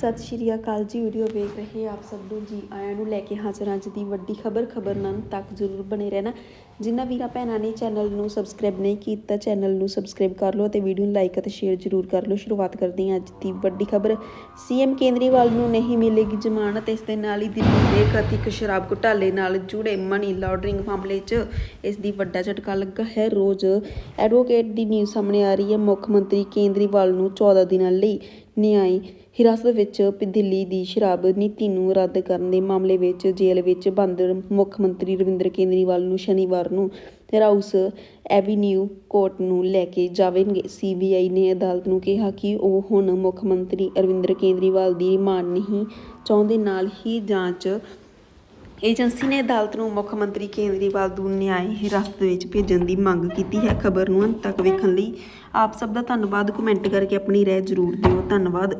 ਸਤਿ ਸ਼੍ਰੀ ਅਕਾਲ ਜੀ ਵੀਡੀਓ ਵੇਖ ਰਹੇ ਆਪ ਸਭ ਨੂੰ। ਜੀ ਆਇਆਂ ਨੂੰ ਲੈ ਕੇ ਹਾਜ਼ਰ ਅੱਜ ਦੀ ਵੱਡੀ ਖਬਰ ਖਬਰ ਤੱਕ ਜ਼ਰੂਰ ਬਣੇ ਰਹਿਣਾ। ਜਿਨ੍ਹਾਂ ਵੀਰਾਂ ਭੈਣਾਂ ਨੇ ਚੈਨਲ ਨੂੰ ਸਬਸਕ੍ਰਾਈਬ ਨਹੀਂ ਕੀਤਾ, ਚੈਨਲ ਨੂੰ ਸਬਸਕ੍ਰਾਈਬ ਕਰ ਲਓ ਅਤੇ ਵੀਡੀਓ ਨੂੰ ਲਾਈਕ ਅਤੇ ਸ਼ੇਅਰ ਜ਼ਰੂਰ ਕਰ ਲਓ। ਸ਼ੁਰੂਆਤ ਕਰਦੇ ਹਾਂ ਅੱਜ ਦੀ ਵੱਡੀ ਖਬਰ। ਸੀਐਮ ਕੇਂਦਰੀਵਾਲ ਨੂੰ ਨਹੀਂ ਮਿਲੇਗੀ ਜ਼ਮਾਨਤ, ਇਸ ਦੇ ਨਾਲ ਹੀ ਦਿੱਲੀ ਦੇ ਕਥਿਤ ਸ਼ਰਾਬ ਘੁਟਾਲੇ ਨਾਲ ਜੁੜੇ ਮਨੀ ਲਾਂਡਰਿੰਗ ਮਾਮਲੇ 'ਚ ਇਸ ਦੀ ਵੱਡਾ ਝਟਕਾ ਲੱਗਾ ਹੈ। ਰੋਜ਼ ਐਡਵੋਕੇਟ ਦੀ ਨਿਊਜ਼ ਸਾਹਮਣੇ ਆ ਰਹੀ ਹੈ ਮੁੱਖ ਮੰਤਰੀ ਕੇਂਦਰੀਵਾਲ ਨੂੰ 14 ਦਿਨਾਂ ਲਈ ਨਿਆਈ ਹਿਰਾਸਤ ਵਿੱਚ ਦਿੱਲੀ ਦੀ ਸ਼ਰਾਬ ਨੀਤੀ ਨੂੰ ਰੱਦ ਕਰਨ ਦੇ ਮਾਮਲੇ ਵਿੱਚ ਜੇਲ੍ਹ ਵਿੱਚ ਬੰਦ ਮੁੱਖ ਮੰਤਰੀ ਰਵਿੰਦਰ ਕੇਜਰੀਵਾਲ ਨੂੰ ਸ਼ਨੀਵਾਰ ਨੂੰ ਰਾਊਸ ਐਵੀਨਿਊ ਕੋਰਟ ਨੂੰ ਲੈ ਕੇ ਜਾਵੇਂਗੇ। ਸੀਬੀਆਈ ਨੇ ਅਦਾਲਤ ਨੂੰ ਕਿਹਾ ਕਿ ਉਹ ਹੁਣ ਮੁੱਖ ਮੰਤਰੀ ਅਰਵਿੰਦਰ ਕੇਜਰੀਵਾਲ ਦੀ ਰਿਮਾਂਡ ਨਹੀਂ, ਚਾਹੁੰਦੇ ਨਾਲ ਹੀ ਜਾਂਚ ਏਜੰਸੀ ਨੇ ਅਦਾਲਤ ਨੂੰ ਮੁੱਖ ਮੰਤਰੀ ਕੇਂਦਰੀਵਾਲ ਨੂੰ ਨਿਆਇ ਹਿਰਾਸਤ ਵਿੱਚ ਭੇਜਣ ਦੀ ਮੰਗ ਕੀਤੀ ਹੈ। ਖਬਰ ਨੂੰ ਅੰਤ ਤੱਕ ਵੇਖਣ ਲਈ ਆਪ ਸਭ ਦਾ ਧੰਨਵਾਦ। ਕਮੈਂਟ ਕਰਕੇ ਆਪਣੀ ਰਾਏ ਜ਼ਰੂਰ ਦਿਓ। ਧੰਨਵਾਦ।